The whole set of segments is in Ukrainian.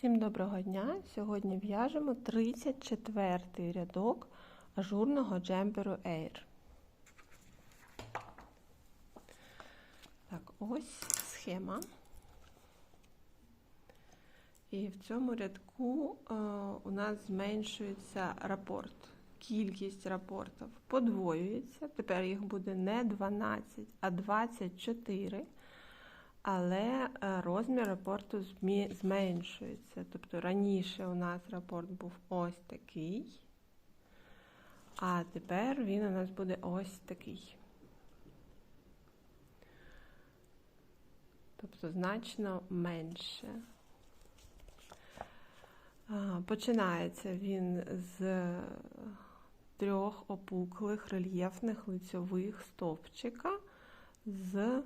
Всім доброго дня! Сьогодні в'яжемо 34 рядок ажурного джемперу Air. Так, ось схема. І в цьому рядку е, у нас зменшується рапорт. Кількість рапортів подвоюється. Тепер їх буде не 12, а 24 але е, розмір рапорту зменшується. Тобто раніше у нас рапорт був ось такий, а тепер він у нас буде ось такий. Тобто значно менше. Починається він з трьох опуклих рельєфних лицьових стовпчика з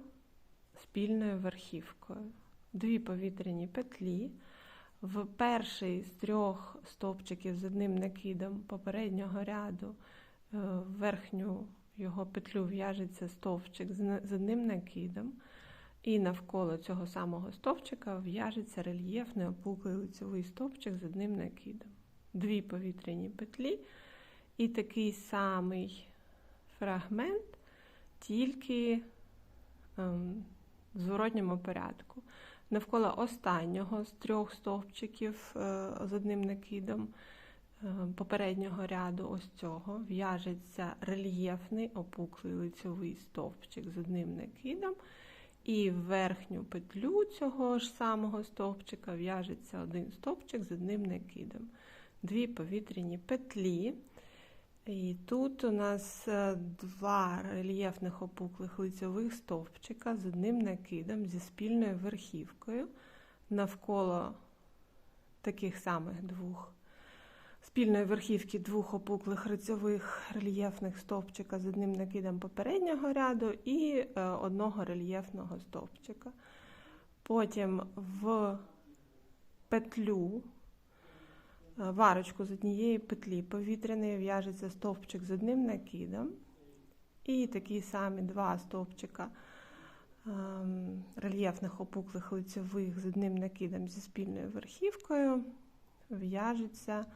спільною верхівкою. Дві повітряні петлі. В перший з трьох стовпчиків з одним накидом попереднього ряду е, в верхню його петлю в'яжеться стовпчик з одним накидом, і навколо цього самого стовпчика в'яжеться рельєфний опуклий лицевий стовпчик з одним накидом. Дві повітряні петлі, і такий самий фрагмент, тільки ем, в зворотньому порядку. Навколо останнього з трьох стовпчиків е, з одним накидом е, попереднього ряду ось цього в'яжеться рельєфний опуклий лицьовий стовпчик з одним накидом. І в верхню петлю цього ж самого стовпчика в'яжеться один стовпчик з одним накидом. Дві повітряні петлі. І тут у нас е, два рельєфних опуклих лицьових стовпчика з одним накидом зі спільною верхівкою навколо таких самих двох спільної верхівки двох опуклих лицьових рельєфних стовпчика з одним накидом попереднього ряду і е, одного рельєфного стовпчика. Потім в петлю варочку з однієї петлі повітряної в'яжеться стовпчик з одним накидом. І такі самі два стовпчика ем, рельєфних опуклих лицьових з одним накидом зі спільною верхівкою в'яжеться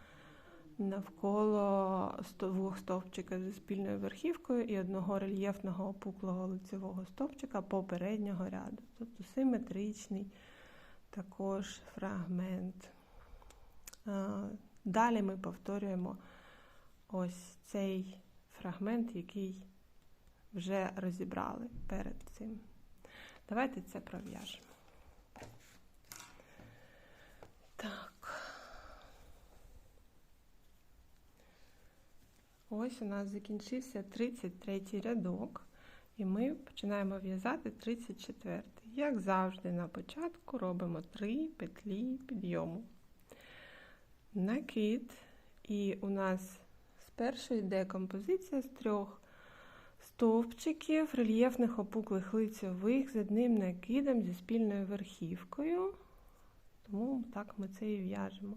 навколо двох стовпчика зі спільною верхівкою і одного рельєфного опуклого лицевого стовпчика попереднього ряду. Тобто симетричний також фрагмент. Далі ми повторюємо ось цей фрагмент, який вже розібрали перед цим. Давайте це пров'яжемо. Так. Ось у нас закінчився 33 рядок, і ми починаємо в'язати 34. Як завжди, на початку робимо 3 петлі підйому накид, і у нас спершу йде композиція з трьох стовпчиків, рельєфних опуклих лицьових з одним накидом зі спільною верхівкою. Тому так ми це і в'яжемо.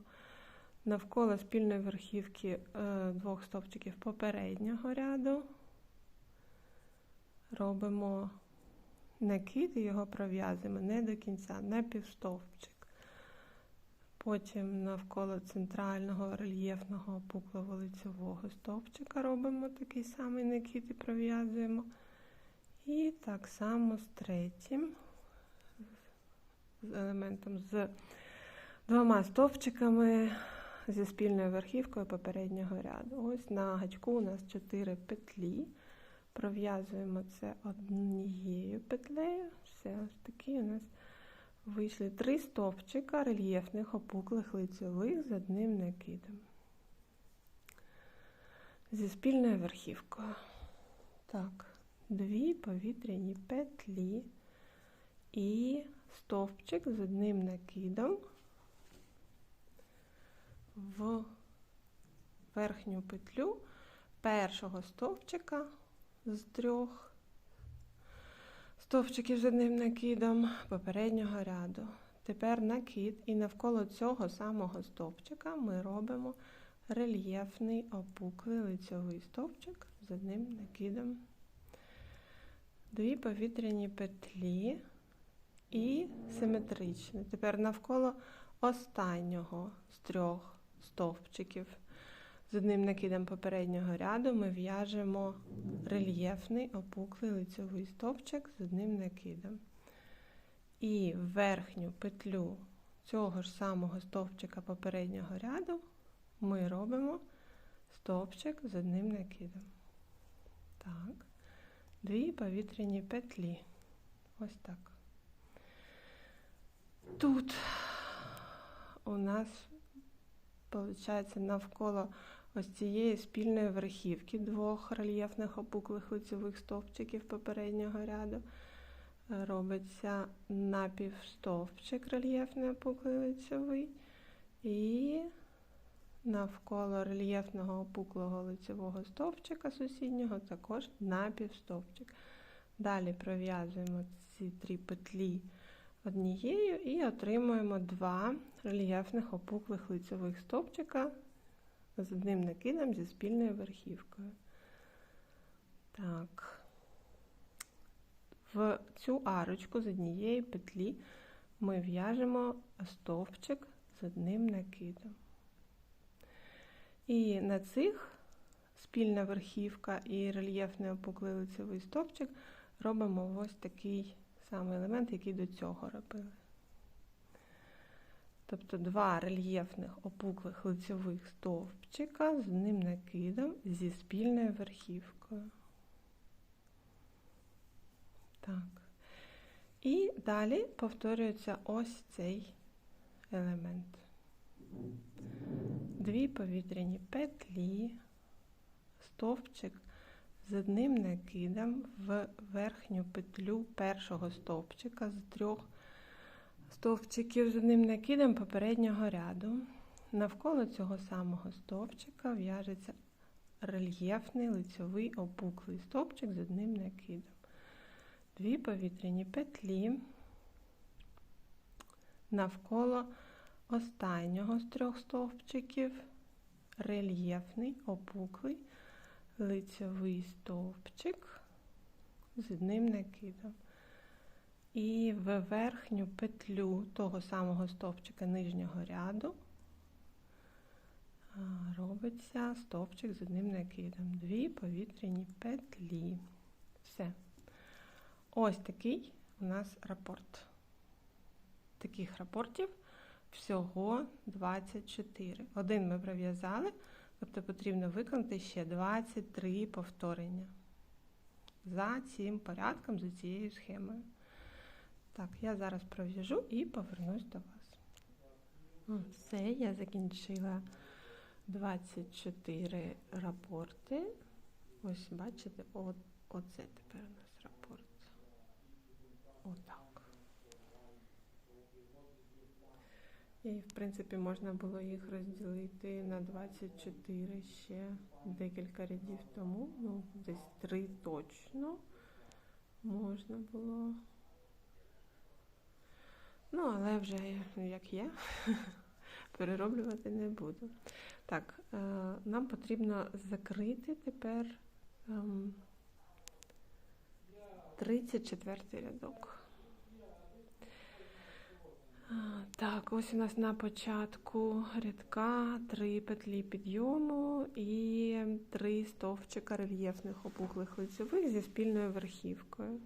Навколо спільної верхівки е, двох стовпчиків попереднього ряду робимо накид і його пров'язуємо не до кінця, на півстовпчик. Потім навколо центрального рельєфного опуклого лицевого стовпчика робимо такий самий накид і пров'язуємо. І так само з третім, з елементом з двома стовпчиками зі спільною верхівкою попереднього ряду. Ось на гачку у нас 4 петлі. Пров'язуємо це однією петлею. Все, ось такий у нас вийшли три стовпчика рельєфних опуклих лицьових з одним накидом. Зі спільною верхівкою. Так, дві повітряні петлі і стовпчик з одним накидом в верхню петлю першого стовпчика з трьох стовпчиків з одним накидом попереднього ряду. Тепер накид, і навколо цього самого стовпчика ми робимо рельєфний опуклий лицьовий стовпчик з одним накидом. Дві повітряні петлі і симетричні. Тепер навколо останнього з трьох стовпчиків з одним накидом попереднього ряду ми в'яжемо рельєфний опуклий лицьовий стовпчик з одним накидом. І верхню петлю цього ж самого стовпчика попереднього ряду ми робимо стовпчик з одним накидом. Так, дві повітряні петлі. Ось так. Тут у нас виходить навколо ось цієї спільної верхівки двох рельєфних опуклих лицевих стовпчиків попереднього ряду. Робиться напівстовпчик рельєфний опуклий лицевий і навколо рельєфного опуклого лицевого стовпчика сусіднього також напівстовпчик. Далі пров'язуємо ці три петлі однією і отримуємо два рельєфних опуклих лицевих стовпчика з одним накидом зі спільною верхівкою. Так. В цю арочку з однієї петлі ми в'яжемо стовпчик з одним накидом. І на цих спільна верхівка і рельєфний опуклий стовпчик робимо ось такий самий елемент, який до цього робили. Тобто два рельєфних опуклих лицевих стовпчика з одним накидом зі спільною верхівкою. Так. І далі повторюється ось цей елемент. Дві повітряні петлі, стовпчик з одним накидом в верхню петлю першого стовпчика з трьох стовпчиків з одним накидом попереднього ряду. Навколо цього самого стовпчика в'яжеться рельєфний лицьовий опуклий стовпчик з одним накидом дві повітряні петлі навколо останнього з трьох стовпчиків, рельєфний, опуклий, лицьовий стовпчик з одним накидом. І в верхню петлю того самого стовпчика нижнього ряду робиться стовпчик з одним накидом. Дві повітряні петлі. Все. Ось такий у нас рапорт. Таких рапортів всього 24. Один ми пров'язали, тобто потрібно виконати ще 23 повторення за цим порядком, за цією схемою. Так, я зараз пров'яжу і повернусь до вас. Все, я закінчила 24 рапорти. Ось, бачите, от, оце тепер у нас. рапорт. Отак. І, в принципі, можна було їх розділити на 24 ще декілька рядів тому. Ну, десь три точно можна було. Ну, але вже як є, перероблювати не буду. Так, е, нам потрібно закрити тепер. Ем, 34 рядок. Так, ось у нас на початку рядка три петлі підйому і три стовпчика рельєфних опуклих лицевих зі спільною верхівкою.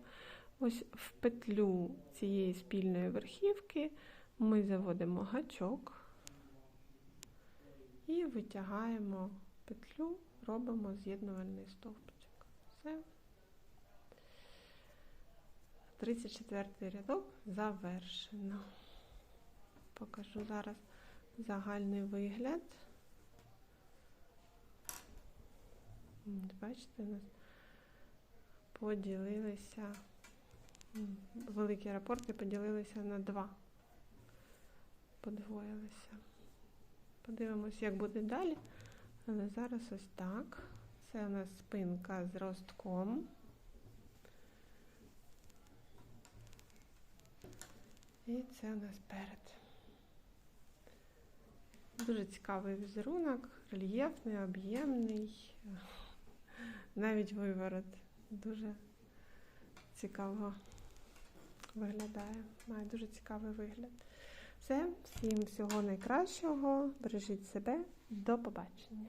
Ось в петлю цієї спільної верхівки ми заводимо гачок і витягаємо петлю, робимо з'єднувальний стовпчик. Все. 34 рядок завершено. Покажу зараз загальний вигляд. Бачите, у нас поділилися, великі рапорти поділилися на два, подвоїлися. Подивимось, як буде далі. Але зараз ось так. Це у нас спинка з ростком. І це у нас перед. Дуже цікавий візерунок, рельєфний, об'ємний, навіть виворот. Дуже цікаво виглядає. Має дуже цікавий вигляд. Все, всім всього найкращого. Бережіть себе. До побачення.